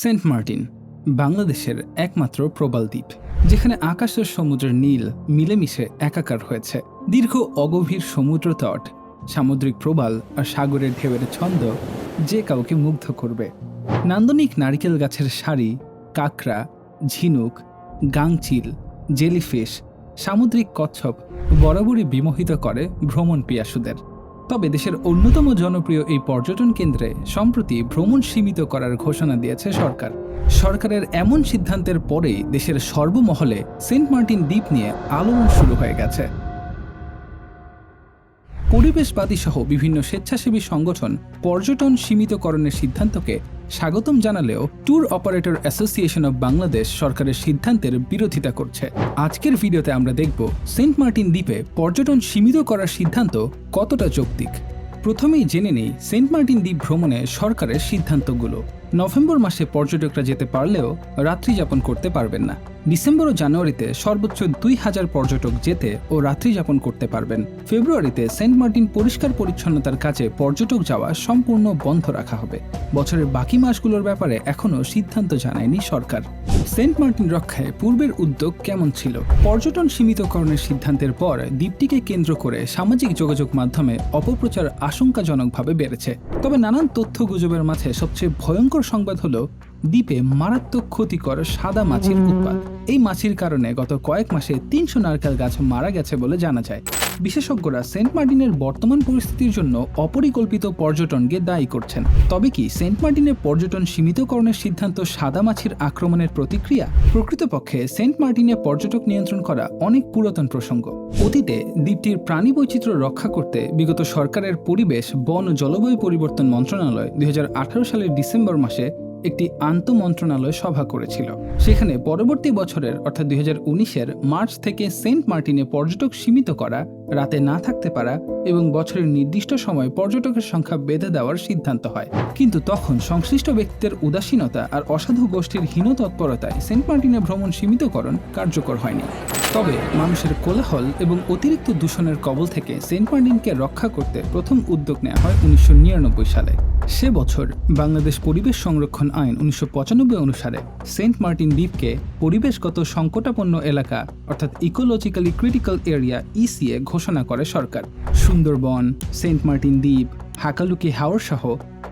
Saint Martin, বাংলাদেশের একমাত্র প্রবাল দ্বীপ, যেখানে আকাশ ও সমুদ্রের নীল মিলেমিশে একাকার হয়েছে। দীর্ঘ অগভীর সমুদ্র তট, সামুদ্রিক প্রবাল আর সাগরের ঢেউয়ের ছন্দ যে কাউকে মুগ্ধ করবে। নান্দনিক নারিকেল গাছের সারি, কাকড়া, ঝিনুক, গাংচিল, জেলিফিশ, সামুদ্রিক কচ্ছপ বরাবরই বিমোহিত করে ভ্রমণ পিয়াসুদের। তবে দেশের অন্যতম জনপ্রিয় এই পর্যটন কেন্দ্রে সম্প্রতি ভ্রমণ সীমিত করার ঘোষণা দিয়েছে সরকার। সরকারের এমন সিদ্ধান্তের পরেই দেশের সর্বমহলে সেন্ট মার্টিন দ্বীপ নিয়ে আলোড়ন শুরু হয়ে গেছে। পরিবেশবাদী সহ বিভিন্ন স্বেচ্ছাসেবী সংগঠন পর্যটন সীমিতকরণের সিদ্ধান্তকে স্বাগতম জানালেও tour operator association of Bangladesh সরকারের সিদ্ধান্তের বিরোধিতা করছে। আজকের ভিডিওতে আমরা দেখব সেন্ট মার্টিন দ্বীপে পর্যটন সীমিত করার সিদ্ধান্ত কতটা যৌক্তিক। প্রথমেই জেনে নেই সেন্ট মার্টিন দ্বীপ ভ্রমণে সরকারের সিদ্ধান্তগুলো। নভেম্বর মাসে পর্যটকরা যেতে পারলেও রাত্রিযাপন করতে পারবেন না। ডিসেম্বর ও জানুয়ারিতে সর্বোচ্চ দুই হাজার পর্যটক যেতে ও রাত্রি যাপন করতে পারবেন। ফেব্রুয়ারিতে সেন্ট মার্টিন পরিষ্কার পরিচ্ছন্নতার কাজে পর্যটক যাওয়া সম্পূর্ণ বন্ধ রাখা হবে। বছরের বাকি মাসগুলোর ব্যাপারে এখনও সিদ্ধান্ত জানায়নি সরকার। সেন্ট মার্টিন রক্ষায় পূর্বের উদ্যোগ কেমন ছিল? পর্যটন সীমিতকরণের সিদ্ধান্তের পর দ্বীপটিকে কেন্দ্র করে সামাজিক যোগাযোগ মাধ্যমে অপপ্রচার আশঙ্কাজনকভাবে বেড়েছে। তবে নানান তথ্য গুজবের মাঝে সবচেয়ে ভয়ঙ্কর সংবাদ হলো দ্বীপে মারাত্মক ক্ষতিকর সাদা মাছির উৎপাত। এই মাছির কারণে গত কয়েক মাসে তিনশো নারকেল গাছ মারা গেছে বলে জানা যায়। বিশেষজ্ঞরা সেন্ট মার্টিনের বর্তমান পরিস্থিতির জন্য অপরিকল্পিত পর্যটনকে দায়ী করছেন। তবে কি সেন্ট মার্টিনের পর্যটন সীমিতকরণের সিদ্ধান্ত সাদা মাছির আক্রমণের প্রতিক্রিয়া? প্রকৃতপক্ষে সেন্ট মার্টিনে পর্যটক নিয়ন্ত্রণ করা অনেক পুরাতন প্রসঙ্গ। অতীতে দ্বীপটির প্রাণী বৈচিত্র্য রক্ষা করতে বিগত সরকারের পরিবেশ বন ও জলবায়ু পরিবর্তন মন্ত্রণালয় দুই হাজার আঠারো সালের ডিসেম্বর মাসে একটি আন্ত মন্ত্রণালয় সভা করেছিল। সেখানে পরবর্তী বছরের, অর্থাৎ দুই হাজার মার্চ থেকে সেন্ট মার্টিনে পর্যটক সীমিত করা রাতে না থাকতে পারা এবং বছরের নির্দিষ্ট সময় পর্যটকের সংখ্যা বেঁধে দেওয়ার সিদ্ধান্ত হয়। কিন্তু তখন সংশ্লিষ্ট ব্যক্তিদের উদাসীনতা আর অসাধু গোষ্ঠীর হীন তৎপরতায় সেন্ট মার্টিনে ভ্রমণ সীমিতকরণ কার্যকর হয়নি। তবে মানুষের কোলাহল এবং অতিরিক্ত দূষণের কবল থেকে সেন্ট মার্টিনকে রক্ষা করতে প্রথম উদ্যোগ নেওয়া হয় উনিশশো নিরানব্বই সালে। সে বছর বাংলাদেশ পরিবেশ সংরক্ষণ আইন উনিশশো পঁচানব্বই অনুসারে সেন্ট মার্টিন দ্বীপকে পরিবেশগত সংকটাপন্ন এলাকা, অর্থাৎ ইকোলজিক্যালি ক্রিটিক্যাল এরিয়া ইসিএ ঘোষণা করে সরকার। সুন্দরবন, সেন্ট মার্টিন দ্বীপ, হাকালুকি হাওর সহ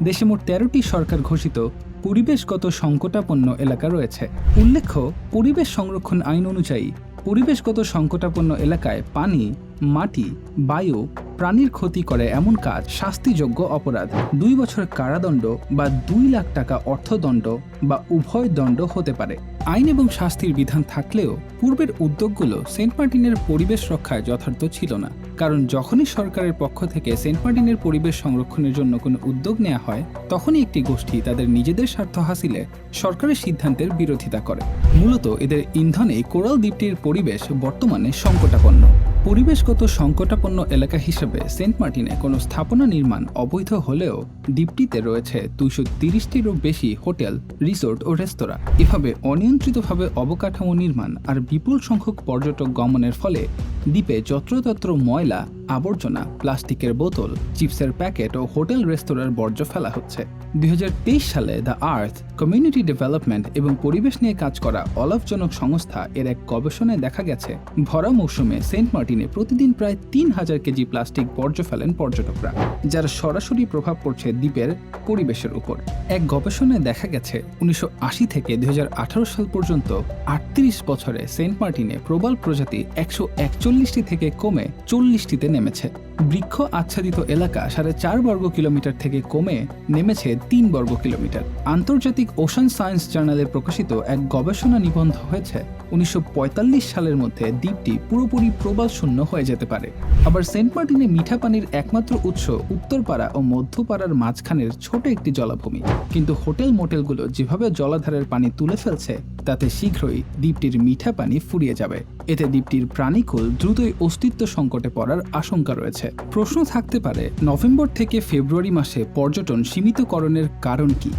দেশে মোট তেরোটি সরকার ঘোষিত পরিবেশগত সংকটাপন্ন এলাকা রয়েছে। উল্লেখ্য, পরিবেশ সংরক্ষণ আইন অনুযায়ী পরিবেশগত সংকটাপন্ন এলাকায় পানি মাটি, বায়ু, প্রাণীর ক্ষতি করে এমন কাজ শাস্তিযোগ্য অপরাধ। দুই বছর কারাদণ্ড বা দুই লাখ টাকা অর্থদণ্ড বা উভয় দণ্ড হতে পারে। আইন এবং শাস্তির বিধান থাকলেও পূর্বের উদ্যোগগুলো সেন্ট মার্টিনের পরিবেশ রক্ষায় যথার্থ ছিল না। কারণ যখনই সরকারের পক্ষ থেকে সেন্ট মার্টিনের পরিবেশ সংরক্ষণের জন্য কোনো উদ্যোগ নেওয়া হয়, তখনই একটি গোষ্ঠী তাদের নিজেদের স্বার্থ হাসিলে সরকারের সিদ্ধান্তের বিরোধিতা করে। মূলত এদের ইন্ধনে কোরাল দ্বীপটির পরিবেশ বর্তমানে সংকটাপন্ন। পরিবেশগত সংকটাপন্ন এলাকা হিসেবে সেন্ট মার্টিনে কোনো স্থাপনা নির্মাণ অবৈধ হলেও দ্বীপটিতে রয়েছে দুইশো তিরিশটিরও বেশি হোটেল, রিসোর্ট ও রেস্তোরাঁ। এভাবে অনিয়ন্ত্রিতভাবে অবকাঠামো নির্মাণ আর বিপুল সংখ্যক পর্যটক গমনের ফলে দ্বীপে যত্রতত্র ময়লা, আবর্জনা, প্লাস্টিকের বোতল, চিপসের প্যাকেট ও হোটেল রেস্তোরাঁর বর্জ্য ফেলা হচ্ছে। দুই হাজার তেইশ সালে দ্য আর্থ কমিউনিটি ডেভেলপমেন্ট এবং পরিবেশ নিয়ে কাজ করা অলাভজনক সংস্থা এর এক গবেষণায় দেখা গেছে, ভরা মৌসুমে সেন্ট মার্টিনে প্রতিদিন প্রায় তিন হাজার কেজি প্লাস্টিক বর্জ্য ফেলেন পর্যটকরা, যার সরাসরি প্রভাব পড়ছে দ্বীপের পরিবেশের উপর। এক গবেষণায় দেখা গেছে, উনিশশো থেকে দুই সাল পর্যন্ত আটত্রিশ বছরে সেন্ট মার্টিনে প্রবল প্রজাতি একশো একচল্লিশটি থেকে কমে চল্লিশটিতে নেমেছে। বৃক্ষ আচ্ছাদিত এলাকা সাড়ে চার বর্গ কিলোমিটার থেকে কমে নেমেছে তিন বর্গ কিলোমিটার। আন্তর্জাতিক ওশান সায়েন্স জার্নালে প্রকাশিত এক গবেষণা নিবন্ধ হয়েছে। উনিশশো পঁয়তাল্লিশ সালের মধ্যে দ্বীপটি পুরোপুরি প্রবাল শূন্য হয়ে যেতে পারে। আবার সেন্ট মার্টিনে মিঠা পানির একমাত্র উৎস উত্তরপাড়া ও মধ্যপাড়ার মাঝখানের ছোট একটি জলাভূমি। কিন্তু হোটেল মোটেলগুলো যেভাবে জলাধারের পানি তুলে ফেলছে, তাতে শীঘ্রই দ্বীপটির মিঠা পানি ফুরিয়ে যাবে। এতে দ্বীপটির প্রাণীকুল দ্রুতই অস্তিত্ব সংকটে পড়ার আশঙ্কা রয়েছে। প্রশ্ন থাকতে পারে, নভেম্বর থেকে ফেব্রুয়ারি মাসে পর্যটন সীমিতকরণের কারণ কি?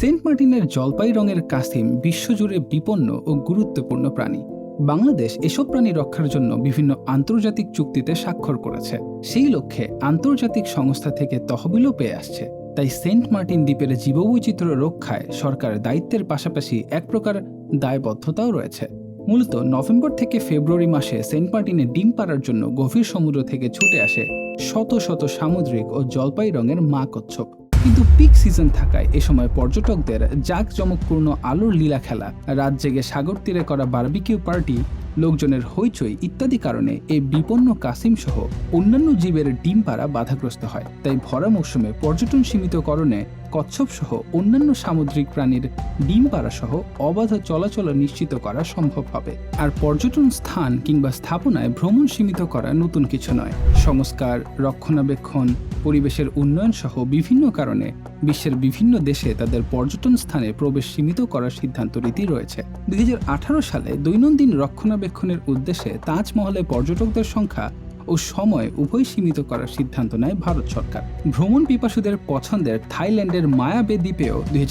সেন্ট মার্টিনের জলপাই রঙের কাসিম বিশ্বজুড়ে বিপন্ন ও গুরুত্বপূর্ণ প্রাণী। বাংলাদেশ এসব প্রাণী রক্ষার জন্য বিভিন্ন আন্তর্জাতিক চুক্তিতে স্বাক্ষর করেছে। সেই লক্ষ্যে আন্তর্জাতিক সংস্থা থেকে তহবিলও পেয়ে আসছে। তাই সেন্ট মার্টিন দ্বীপের জীববৈচিত্র্য রক্ষায় সরকার দায়িত্বের পাশাপাশি এক প্রকার দায়বদ্ধতাও রয়েছে। মূলত নভেম্বর থেকে ফেব্রুয়ারি মাসে সেন্ট মার্টিনে ডিম পাড়ার জন্য গভীর সমুদ্র থেকে ছুটে আসে শত শত সামুদ্রিক ও জলপাই রঙের মা কচ্ছপ কিন্তু পিক সিজন থাকায় এ সময় পর্যটকদের জাঁকজমকপূর্ণ আলোর লীলা খেলা। রাত জেগে সাগর তীরে করা বার্বিকিউ পার্টি লোকজনের হইচই ইত্যাদি কারণে এই বিপন্ন কাসিম সহ অন্যান্য জীবের ডিম পাড়া বাধাগ্রস্ত হয়। তাই ভরা মৌসুমে পর্যটন সীমিতকরণে কচ্ছপ সহ অন্যান্য সামুদ্রিক প্রাণীর ডিম পাড়া সহ অবাধ চলাচল নিশ্চিত করা সম্ভব হবে। আর পর্যটন স্থান কিংবা স্থাপনায় ভ্রমণ সীমিত করা নতুন কিছু নয়। সংস্কার, রক্ষণাবেক্ষণ, পরিবেশের উন্নয়ন সহ বিভিন্ন কারণে বিশ্বের বিভিন্ন দেশে তাদের পর্যটন স্থানে প্রবেশ সীমিত করার সিদ্ধান্ত রীতি রয়েছে। দুই হাজার আঠারো সালে দৈনন্দিন রক্ষণাবেক্ষণের উদ্দেশ্যে তাজমহলে পর্যটকদের সংখ্যা ও সময় উভয় সীমিত করার সিদ্ধান্ত নেয় ভারত সরকার। ভ্রমণ পিপাসুদের পছন্দের থাইল্যান্ডের মায়াবে দ্বীপেও দুই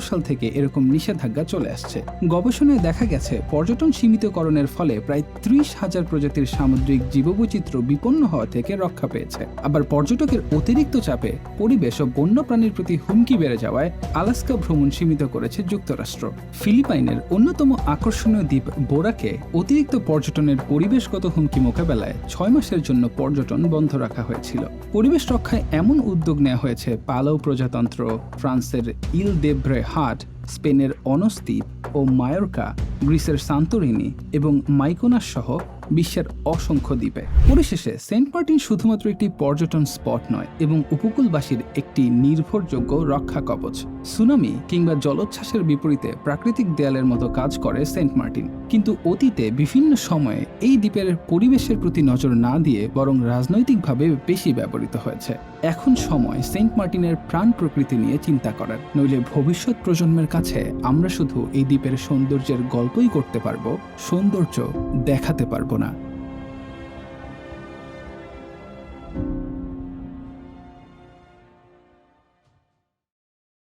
সাল থেকে এরকম নিষেধাজ্ঞা চলে আসছে। গবেষণায় দেখা গেছে, পর্যটন সীমিতকরণের ফলে প্রায় ত্রিশ হাজার প্রজাতির সামুদ্রিক জীববৈচিত্র্য বিপন্ন হওয়া থেকে রক্ষা পেয়েছে। আবার পর্যটকের অতিরিক্ত চাপে পরিবেশ ও বন্যপ্রাণীর প্রতি হুমকি বেড়ে যাওয়ায় আলাস্কা ভ্রমণ সীমিত করেছে যুক্তরাষ্ট্র। ফিলিপাইনের অন্যতম আকর্ষণীয় দ্বীপ বোরাকে অতিরিক্ত পর্যটনের পরিবেশগত হুমকি মোকাবেলায় ছয় মাসের জন্য পর্যটন বন্ধ রাখা হয়েছিল। পরিবেশ রক্ষায় এমন উদ্যোগ নেওয়া হয়েছে পালাও প্রজাতন্ত্র, ফ্রান্সের ইল দেব্রে হাট, স্পেনের অনস্তিপ ও মায়োরকা, গ্রিসের সান্তোরিনি এবং মাইকোনাস সহ বিশ্বের অসংখ্য দ্বীপে। পরিশেষে, সেন্ট মার্টিন শুধুমাত্র একটি পর্যটন স্পট নয়, এবং উপকূলবাসীর একটি নির্ভরযোগ্য রক্ষা কবচ। সুনামি কিংবা জলোচ্ছ্বাসের বিপরীতে প্রাকৃতিক দেয়ালের মতো কাজ করে সেন্ট মার্টিন। কিন্তু অতীতে বিভিন্ন সময়ে এই দ্বীপের পরিবেশের প্রতি নজর না দিয়ে বরং রাজনৈতিকভাবে বেশি ব্যবহৃত হয়েছে। এখন সময় সেন্ট মার্টিনের প্রাণ প্রকৃতি নিয়ে চিন্তা করার। নইলে ভবিষ্যৎ প্রজন্মের কাছে আমরা শুধু এই দ্বীপের সৌন্দর্যের গল্পই করতে পারব, সৌন্দর্য দেখাতে পারব। না